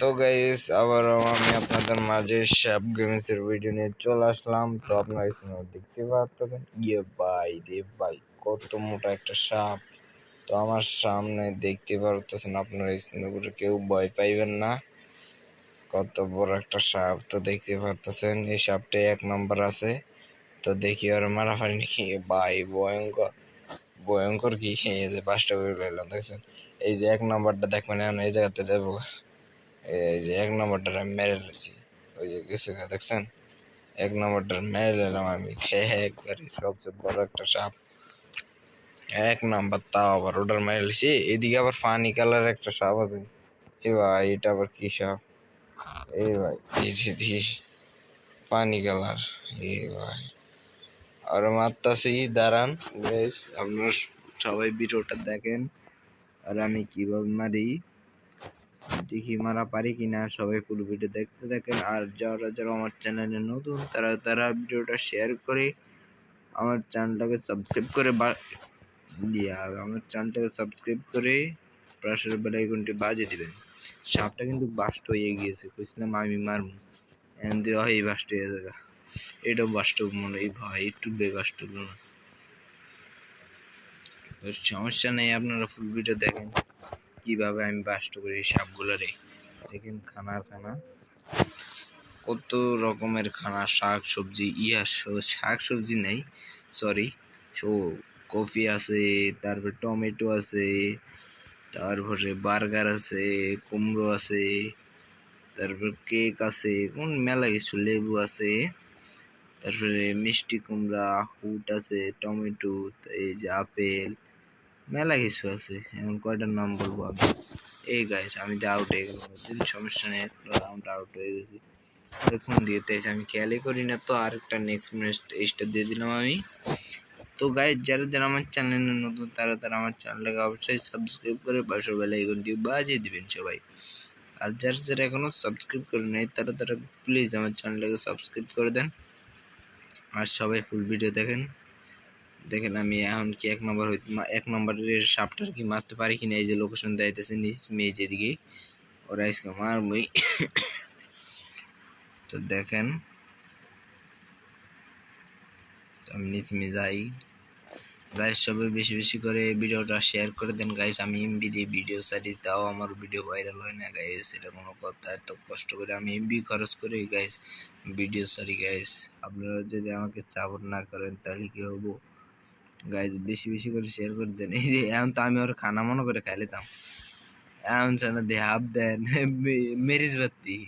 তো গাইস আবারও আমি আপনাদের মাঝে শ্যাপ গেমসের ভিডিও নিয়ে চলে আসলাম। তো আপনারা এখানে দেখতে পাচ্ছেন ইয়ে ভাই রে ভাই, কত মোটা একটা সাপ তো আমার সামনে দেখতে পারতেছেন আপনারা স্ক্রিনে কেউ ভয় পাইবেন না। কত বড় একটা সাপ তো দেখতে পারতেছেন, এই সাপটা এক নম্বর আছে। তো দেখি আর মারা পারিনি কি ভাই ভয়ঙ্কর ভয়ঙ্কর কি, এই যে পাঁচটা করে দেখছেন? এই যে এক নম্বরটা দেখবেন, এখন এই জায়গাতে যাব। এই যে এক নম্বরটা আমি মেরে নিয়েছি ওই যে গা, দেখছেন? এক নম্বরটা মেরে নিলাম আমি। একবারে সবচেয়ে বড় একটা সাপ। এক নাম্বার তাও আবার ওটার মেরে নিয়েছি এদিকে আবার ফানি কালার একটা সাপ আছে। এ ভাই এটা আবার কি সাপ? এই ভাই এই পানি কালার এ ভাই। আর মারতাছি দাঁড়ান বেশ আপনারা সবাই ভিডিওটা দেখেন। আর আমি কীভাবে মারি? দেখি মারা পারি কিনা, সবাই পুরো ভিডিও দেখতে থাকেন। আর যারা যারা আমার চ্যানেলে নতুন, তারা তারা ভিডিওটা শেয়ার করে আমার চ্যানেলটাকে সাবস্ক্রাইব করে বা আমার চ্যানেলটাকে সাবস্ক্রাইব করে পাশের বেলা আইকনটি বাজিয়ে দিবেন। সাপটা কিন্তু বাস্ট হয়ে গিয়েছে, কইছিলাম আমি মারবো। এন দিয়ে হয় বাস্ট হয়ে যাবে এটা বাস্ট মনে এই ভাই একটু বে বাস্ট হলো না। তো সমস্যা নেই, আপনারা ফুল ভিডিও দেখেন। কীভাবে আমি বাস্ট করি সাপগুলোরে দেখেন খানার খানা। কত রকমের খানা, শাক, সবজি, ইয়া শাক, সবজি নেই সরি সো, কফি আছে, তারপরে টমেটো আছে, তারপরে বার্গার আছে, কুমড়ো আছে, তারপর কেক আছে, কোন মেলা কিছু, লেবু আছে, তারপরে মিষ্টি কুমড়া, হুট আছে, টমেটো, এই যে আপেল মেলা কিছু আছে এমন কয়টার নাম বলব আমি? এই গাইস আমি তো আউট হয়ে গেলাম যদি সমস্যা নেই রাউন্ড আউট হয়ে গেছি। এখন দিয়ে তাইছে আমি খেয়ালই করি না তো, আরেকটা নেক্সট ম্যাচ এইটা দিয়ে দিলাম আমি। তো গাইস যারা যারা আমার চ্যানেলে নতুন, তারা তারা আমার চ্যানেলটাকে অবশ্যই সাবস্ক্রাইব করে পাশের বেলা আইকনটি বাজিয়ে দিবেন সবাই। আর যারা যারা এখনও সাবস্ক্রাইব করে নেই, তারা তারা প্লিজ আমার চ্যানেলটাকে সাবস্ক্রাইব করে দেন। আর সবাই ফুল ভিডিও দেখেন। দেখেন আমি এখন কি এক নম্বর হইতে এক নম্বরের সাপটার কি মারতে পারি কিনা, এই যে লোকেশন দিতেছে নিজ মেয়ে যেদিকে, ওরা আজকে মারবই তো দেখেন আমি নিজ মে যাই। গাইস সবাই বেশি বেশি করে ভিডিওটা শেয়ার করে দেন। গাইস আমি এমবি দিয়ে ভিডিও সারি তাও আমার ভিডিও ভাইরাল হয় না গাইস এটা কোনো কথা। এত কষ্ট করে আমি এমবি খরচ করে গাইস ভিডিও সারি গাইস আপনারা যদি আমাকে সাপোর্ট না করেন, তাহলে কি হব? গাইজ বেশি বেশি করে শেয়ার করে দেন। এই যে, এখন তো আমি ওর খানা মনে করে খাইলেতাম এখন সেটা দিয়ে হাফ দেন। মেরিজ বাত্তি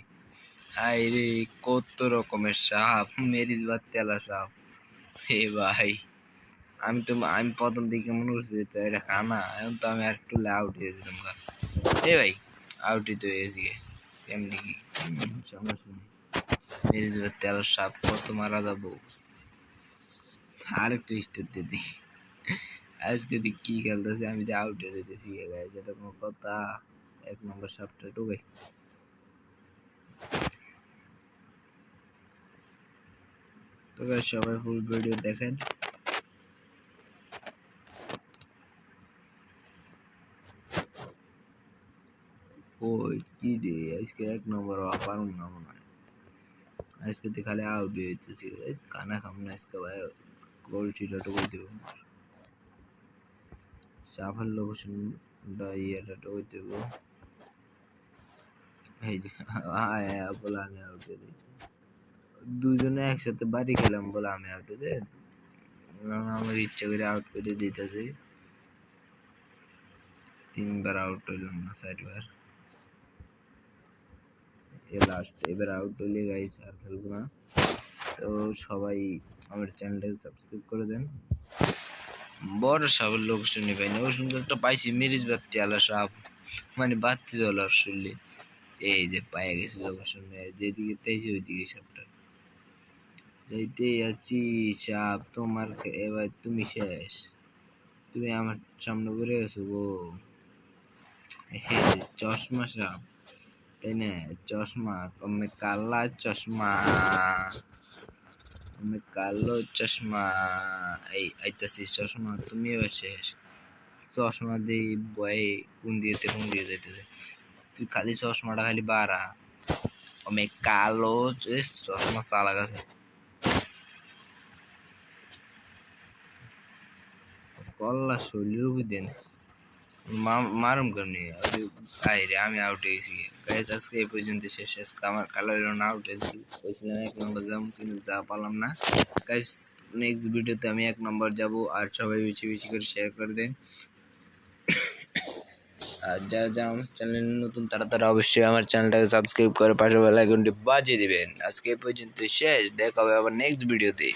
হাই রে, কত রকমের সাপ। মেরিজ বাত্তি আলা সাপ। হে ভাই, আমি তো, আমি প্রথম দিকে মনে করছি যে তো এটা খানা। এখন তো আমি একটু আউট হয়ে যেতাম এ ভাই আউটই তো হয়েছি। এমনি কি? সমস্যা নেই মেরিজ বাত্তি আলা সাপ, কত মারা যাব? আরেকটু স্টেপ দিয়ে দিই। আজকে তুই কি খেলতেছি আমি যে আউট হয়ে যেতেছি গাইজ এটা কোনো কথা। এক নম্বর সাপটা ঢুকাই তো guys, সবাই ফুল ভিডিও দেখেন। ওই কি রে আজকে এক নম্বর পারুম না মনে হয় আজকে তুই খালি আউট হয়ে যেতেছি এই কানা খাম না আজকে ভাই গোলটিটা ঢুকাই দেবো? চাফার লোকেশনটা ইয়েটা ঢুকাই দেবো এই যে বলে, আমি আউট দিয়েছি দুজনে একসাথে বাড়ি খেলাম বলে, আমি আউট যাই। আমার ইচ্ছা করে আউট করে দিতেছে। তিনবার আউট হইলাম না, চারবার। এ লাস্ট এবার আউট হইলে গাইস আর খেলব না। তো সবাই আমার চ্যানেলটাকে সাবস্ক্রাইব করে দেন। বড় সাপের লোক শুনে পাই না। ও সুন্দর একটা পাইছি মেরিজ বাত্তি আলা সাপ। মানে বাত্তি জ্বলার শুনলে। এই যে পায়ে গেছে লোকেশন যেদিকে তাইছে ওইদিকে সাপটা। যাইতেই আছি সাপ, তোমার এবার তুমি শেষ। তুমি আমার সামনে ঘুরে গেছো গো। চশমা সাপ। তাই না? চশমা তুমি কালা চশমা। তুমি কালো চশমা, এই আইতাছি চশমা তুমি শেষ চশমা দিয়ে বয়ে কোন দিয়েতে কোন দিয়ে যাইতেছে। তুই খালি চশমাটা খালি বাড়া। আমি কালো চশমা চালা গেছে। কল্লা শরীর উপর দেন মারুম কেমনি আই রে আমি আউট হয়ে গেছি। গাইজ আজকে এই পর্যন্ত শেষ। আজকে আমার কালো হলো না আউট হয়েছি। বলছিলাম এক নম্বর যাব, কিন্তু যা পারলাম না। গাইজ নেক্সট ভিডিওতে আমি এক নম্বর যাব। আর সবাই বেশি বেশি করে শেয়ার করে দেন। আর যারা যারা আমার চ্যানেল নতুন, তারা তারা অবশ্যই আমার চ্যানেলটাকে সাবস্ক্রাইব করে পাশে বেল আইকনটি বাজিয়ে দিবেন। আজকে এই পর্যন্ত শেষ। দেখা হবে আবার নেক্সট ভিডিওতে